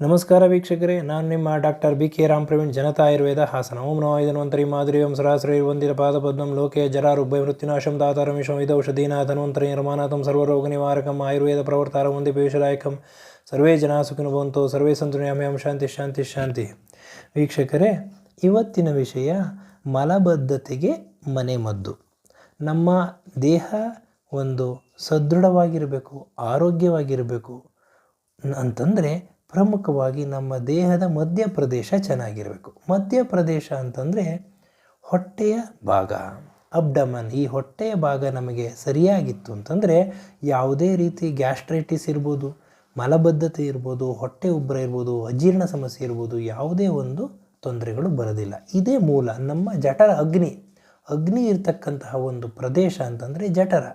ನಮಸ್ಕಾರ ವೀಕ್ಷಕರೇ, ನಾನು ನಿಮ್ಮ doctor B K Ram Praveen Janata Ayurveda Hassan. ಓಂ ನೋ ಐದನ್ವಂತರಿ ಮಾಧುರಿ ಓಂ ಸರಾಸರಿ ವಂದಿರ ಪಾದಪದ್ಮಂ ಲೋಕೆ ಜರಾರುಭಯ ಮೃತ್ಯುನಾಶಂ ದಾತಾರಂ ವಿಶ್ವಂ ಇದೌಷಧೀನ ಧನ್ವಂತರಿ ನಿರ್ಮಾನಾಥಂ ಸರ್ವರೋಗ ನಿವಾರಕಂ ಆಯುರ್ವೇದ ಪ್ರವರ್ತಾರ ವಂದಿ ಪೇಶದಾಯಕಂ ಸರ್ವೇ ಜನ ಸುಖಿನ ಬಂತು ಸರ್ವೇ ಸಂತು ನಿಯಾಮ್ಯಾಂ ಶಾಂತಿ ಶಾಂತಿ ಶಾಂತಿ. ವೀಕ್ಷಕರೇ, ಇವತ್ತಿನ ವಿಷಯ ಮಲಬದ್ಧತೆಗೆ ಮನೆಮದ್ದು ನಮ್ಮ ದೇಹ ಒಂದು ಸದೃಢವಾಗಿರಬೇಕು, ಆರೋಗ್ಯವಾಗಿರಬೇಕು. ಅಂತಂದರೆ ಪ್ರಮುಖವಾಗಿ ನಮ್ಮ ದೇಹದ ಮಧ್ಯಪ್ರದೇಶ ಚೆನ್ನಾಗಿರಬೇಕು. ಮಧ್ಯಪ್ರದೇಶ ಅಂತಂದರೆ ಹೊಟ್ಟೆಯ ಭಾಗ. ಅಬ್ಡಮನ್, ಈ ಹೊಟ್ಟೆಯ ಭಾಗ ನಮಗೆ ಸರಿಯಾಗಿತ್ತು ಅಂತಂದರೆ ಯಾವುದೇ ರೀತಿ ಗ್ಯಾಸ್ಟ್ರೈಟಿಸ್ ಇರ್ಬೋದು, ಮಲಬದ್ಧತೆ ಇರ್ಬೋದು, ಹೊಟ್ಟೆ ಉಬ್ಬರ ಇರ್ಬೋದು, ಅಜೀರ್ಣ ಸಮಸ್ಯೆ ಇರ್ಬೋದು, ಯಾವುದೇ ಒಂದು ತೊಂದರೆಗಳು ಬರೋದಿಲ್ಲ. ಇದೇ ಮೂಲ ನಮ್ಮ ಜಠರ ಅಗ್ನಿ. ಅಗ್ನಿ ಇರ್ತಕ್ಕಂತಹ ಒಂದು ಪ್ರದೇಶ ಅಂತಂದರೆ ಜಠರ.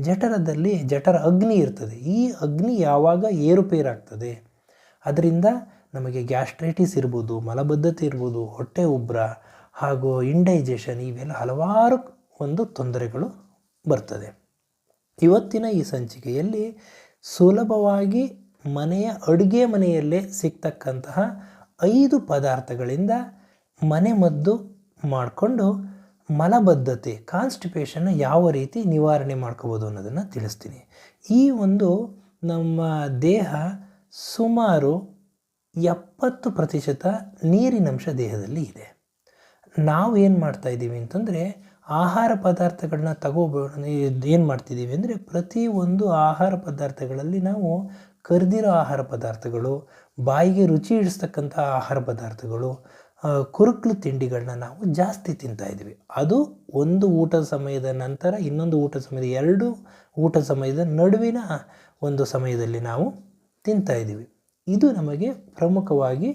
ಜಠರದಲ್ಲಿ ಜಠರ ಅಗ್ನಿ ಇರ್ತದೆ. ಈ ಅಗ್ನಿ ಯಾವಾಗ ಏರುಪೇರಾಗ್ತದೆ? ಅದರಿಂದ ನಮಗೆ ಗ್ಯಾಸ್ಟ್ರೈಟಿಸ್ ಇರ್ಬೋದು, ಮಲಬದ್ಧತೆ ಇರ್ಬೋದು, ಹೊಟ್ಟೆ ಉಬ್ಬರ ಹಾಗೂ ಇಂಡೈಜೆಷನ್ ಇವೆಲ್ಲ ಹಲವಾರು ಒಂದು ತೊಂದರೆಗಳು ಬರ್ತದೆ. ಇವತ್ತಿನ ಈ ಸಂಚಿಕೆಯಲ್ಲಿ ಸುಲಭವಾಗಿ ಮನೆಯ ಅಡುಗೆ ಮನೆಯಲ್ಲೇ ಸಿಗ್ತಕ್ಕಂತಹ ಐದು ಪದಾರ್ಥಗಳಿಂದ ಮನೆಮದ್ದು ಮಾಡಿಕೊಂಡು ಮಲಬದ್ಧತೆ ಕಾನ್ಸ್ಟಿಪೇಷನ್ನ ಯಾವ ರೀತಿ ನಿವಾರಣೆ ಮಾಡ್ಕೋಬೋದು ಅನ್ನೋದನ್ನು ತಿಳಿಸ್ತೀನಿ. ಈ ಒಂದು ನಮ್ಮ ದೇಹ ಸುಮಾರು ಎಪ್ಪತ್ತು ಪ್ರತಿಶತ ನೀರಿನಂಶ ದೇಹದಲ್ಲಿ ಇದೆ. ನಾವು ಏನು ಮಾಡ್ತಾ ಇದ್ದೀವಿ ಅಂತಂದರೆ ಆಹಾರ ಪದಾರ್ಥಗಳನ್ನ ತಗೋಬೇಡ ಏನು ಮಾಡ್ತಿದ್ದೀವಿ ಅಂದರೆ ಪ್ರತಿಯೊಂದು ಆಹಾರ ಪದಾರ್ಥಗಳಲ್ಲಿ ನಾವು ಕರೆದಿರೋ ಆಹಾರ ಪದಾರ್ಥಗಳು, ಬಾಯಿಗೆ ರುಚಿ ಇಡಿಸ್ತಕ್ಕಂಥ ಆಹಾರ ಪದಾರ್ಥಗಳು ಕುರುಕ್ಲು ತಿಂಡಿಗಳನ್ನ ನಾವು ಜಾಸ್ತಿ ತಿಂತಾ ಇದ್ದೀವಿ. ಅದು ಒಂದು ಊಟದ ಸಮಯದ ನಂತರ ಇನ್ನೊಂದು ಊಟದ ಸಮಯದ ಎರಡು ಊಟದ ಸಮಯದ ನಡುವಿನ ಒಂದು ಸಮಯದಲ್ಲಿ ನಾವು ತಿಂತಾ ಇದ್ದೀವಿ ಇದು ನಮಗೆ ಪ್ರಮುಖವಾಗಿ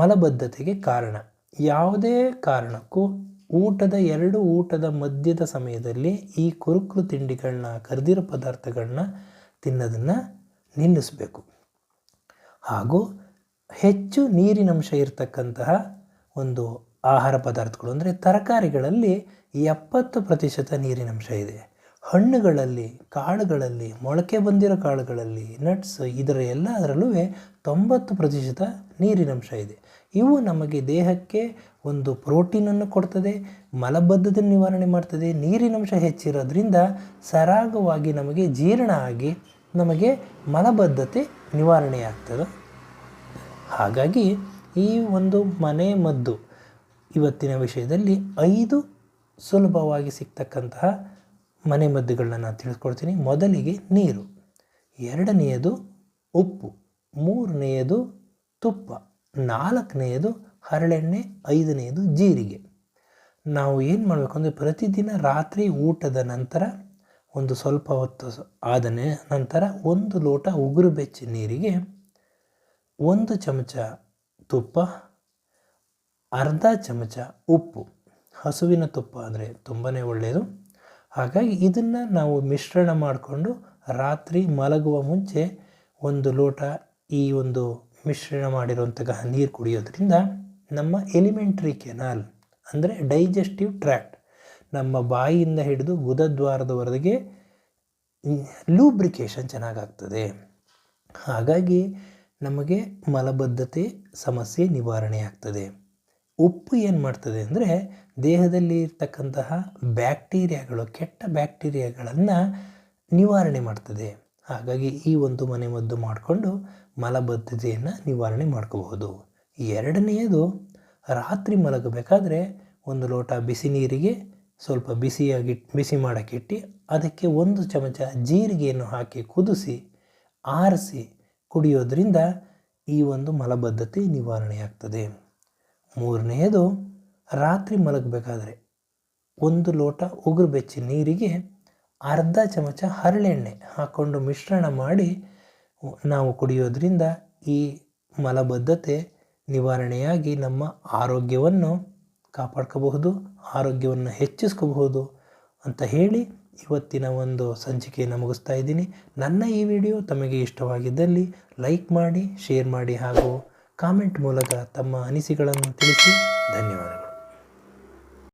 ಮಲಬದ್ಧತೆಗೆ ಕಾರಣ. ಯಾವುದೇ ಕಾರಣಕ್ಕೂ ಊಟದ ಎರಡು ಊಟದ ಮಧ್ಯದ ಸಮಯದಲ್ಲಿ ಈ ಕುರುಕುರು ತಿಂಡಿಗಳನ್ನ ಕರೆದಿರೋ ಪದಾರ್ಥಗಳನ್ನ ತಿನ್ನೋದನ್ನು ನಿಲ್ಲಿಸಬೇಕು. ಹಾಗೂ ಹೆಚ್ಚು ನೀರಿನಂಶ ಇರತಕ್ಕಂತಹ ಒಂದು ಆಹಾರ ಪದಾರ್ಥಗಳು ಅಂದರೆ ತರಕಾರಿಗಳಲ್ಲಿ ಎಪ್ಪತ್ತು ಪ್ರತಿಶತ ನೀರಿನಂಶ ಇದೆ. ಹಣ್ಣುಗಳಲ್ಲಿ, ಕಾಳುಗಳಲ್ಲಿ, ಮೊಳಕೆ ಬಂದಿರೋ ಕಾಳುಗಳಲ್ಲಿ ನಟ್ಸ್ ಇದರ ಎಲ್ಲ ಅದರಲ್ಲೂ ತೊಂಬತ್ತು ಪ್ರತಿಶತ ನೀರಿನಂಶ ಇದೆ. ಇವು ನಮಗೆ ದೇಹಕ್ಕೆ ಒಂದು ಪ್ರೋಟೀನನ್ನು ಕೊಡ್ತದೆ ಮಲಬದ್ಧತೆ ನಿವಾರಣೆ ಮಾಡ್ತದೆ, ನೀರಿನಂಶ ಹೆಚ್ಚಿರೋದ್ರಿಂದ ಸರಾಗವಾಗಿ ನಮಗೆ ಜೀರ್ಣ ಆಗಿ ನಮಗೆ ಮಲಬದ್ಧತೆ ನಿವಾರಣೆ ಆಗ್ತದೆ ಹಾಗಾಗಿ ಈ ಒಂದು ಮನೆ ಮದ್ದು ಇವತ್ತಿನ ವಿಷಯದಲ್ಲಿ ಐದು ಸುಲಭವಾಗಿ ಸಿಗ್ತಕ್ಕಂತಹ ಮನೆ ಮದ್ದುಗಳನ್ನ ನಾನು ತಿಳಿಸ್ಕೊಡ್ತೀನಿ. ಮೊದಲಿಗೆ ನೀರು, ಎರಡನೆಯದು ಉಪ್ಪು, ಮೂರನೆಯದು ತುಪ್ಪ, ನಾಲ್ಕನೆಯದು ಹರಳೆಣ್ಣೆ, ಐದನೆಯದು ಜೀರಿಗೆ. ನಾವು ಏನು ಮಾಡಬೇಕು ಅಂದರೆ ಪ್ರತಿದಿನ ರಾತ್ರಿ ಊಟದ ನಂತರ ಒಂದು ಸ್ವಲ್ಪ ಹೊತ್ತು ಆದ ನಂತರ ಒಂದು ಲೋಟ ಉಗುರು ಬೆಚ್ಚ ನೀರಿಗೆ, ಒಂದು ಚಮಚ ತುಪ್ಪ, ಅರ್ಧ ಚಮಚ ಉಪ್ಪು. ಹಸುವಿನ ತುಪ್ಪ ಅಂದರೆ ತುಂಬಾ ಒಳ್ಳೆಯದು ಹಾಗಾಗಿ ಇದನ್ನು ನಾವು ಮಿಶ್ರಣ ಮಾಡಿಕೊಂಡು ರಾತ್ರಿ ಮಲಗುವ ಮುಂಚೆ ಒಂದು ಲೋಟ ಈ ಒಂದು ಮಿಶ್ರಣ ಮಾಡಿರುವಂತಹ ನೀರು ಕುಡಿಯೋದ್ರಿಂದ ನಮ್ಮ ಎಲಿಮೆಂಟ್ರಿ ಕೆನಾಲ್, ಅಂದರೆ ಡೈಜೆಸ್ಟಿವ್ ಟ್ರ್ಯಾಕ್ಟ್, ನಮ್ಮ ಬಾಯಿಯಿಂದ ಹಿಡಿದು ಗುದದ್ವಾರದವರೆಗೆ ಲೂಬ್ರಿಕೇಷನ್ ಚೆನ್ನಾಗಾಗ್ತದೆ. ಹಾಗಾಗಿ ನಮಗೆ ಮಲಬದ್ಧತೆ ಸಮಸ್ಯೆ ನಿವಾರಣೆ ಆಗ್ತದೆ ಉಪ್ಪು ಏನು ಮಾಡ್ತದೆ ಅಂದರೆ ದೇಹದಲ್ಲಿ ಇರ್ತಕ್ಕಂತಹ ಬ್ಯಾಕ್ಟೀರಿಯಾಗಳು, ಕೆಟ್ಟ ಬ್ಯಾಕ್ಟೀರಿಯಾಗಳನ್ನು ನಿವಾರಣೆ ಮಾಡ್ತದೆ. ಹಾಗಾಗಿ ಈ ಒಂದು ಮನೆಮದ್ದು ಮಾಡಿಕೊಂಡು ಮಲಬದ್ಧತೆಯನ್ನು ನಿವಾರಣೆ ಮಾಡ್ಕೋಬಹುದು. ಎರಡನೆಯದು, ರಾತ್ರಿ ಮಲಗಬೇಕಾದ್ರೆ ಒಂದು ಲೋಟ ಬಿಸಿ ನೀರಿಗೆ ಸ್ವಲ್ಪ ಬಿಸಿಯಾಗಿ ಬಿಸಿ ಮಾಡೋಕ್ಕಿಟ್ಟು ಅದಕ್ಕೆ ಒಂದು ಚಮಚ ಜೀರಿಗೆಯನ್ನು ಹಾಕಿ ಕುದಿಸಿ, ಆರಿಸಿ ಕುಡಿಯೋದ್ರಿಂದ ಈ ಒಂದು ಮಲಬದ್ಧತೆ ನಿವಾರಣೆಯಾಗ್ತದೆ. ಮೂರನೆಯದು, ರಾತ್ರಿ ಮಲಗಬೇಕಾದ್ರೆ ಒಂದು ಲೋಟ ಉಗುರು ಬೆಚ್ಚಿ ನೀರಿಗೆ ಅರ್ಧ ಚಮಚ ಹರಳೆಣ್ಣೆ ಹಾಕ್ಕೊಂಡು ಮಿಶ್ರಣ ಮಾಡಿ ನಾವು ಕುಡಿಯೋದ್ರಿಂದ ಈ ಮಲಬದ್ಧತೆ ನಿವಾರಣೆಯಾಗಿ ನಮ್ಮ ಆರೋಗ್ಯವನ್ನು ಕಾಪಾಡ್ಕೋಬಹುದು, ಆರೋಗ್ಯವನ್ನು ಹೆಚ್ಚಿಸ್ಕೋಬಹುದು ಅಂತ ಹೇಳಿ ಇವತ್ತಿನ ಒಂದು ಸಂಚಿಕೆಯನ್ನು ಮುಗಿಸ್ತಾ ಇದ್ದೀನಿ. ನನ್ನ ಈ ವಿಡಿಯೋ ತಮಗೆ ಇಷ್ಟವಾಗಿದ್ದಲ್ಲಿ ಲೈಕ್ ಮಾಡಿ, ಶೇರ್ ಮಾಡಿ ಹಾಗೂ ಕಾಮೆಂಟ್ ಮೂಲಕ ತಮ್ಮ ಅನಿಸಿಕೆಗಳನ್ನು ತಿಳಿಸಿ ಧನ್ಯವಾದಗಳು.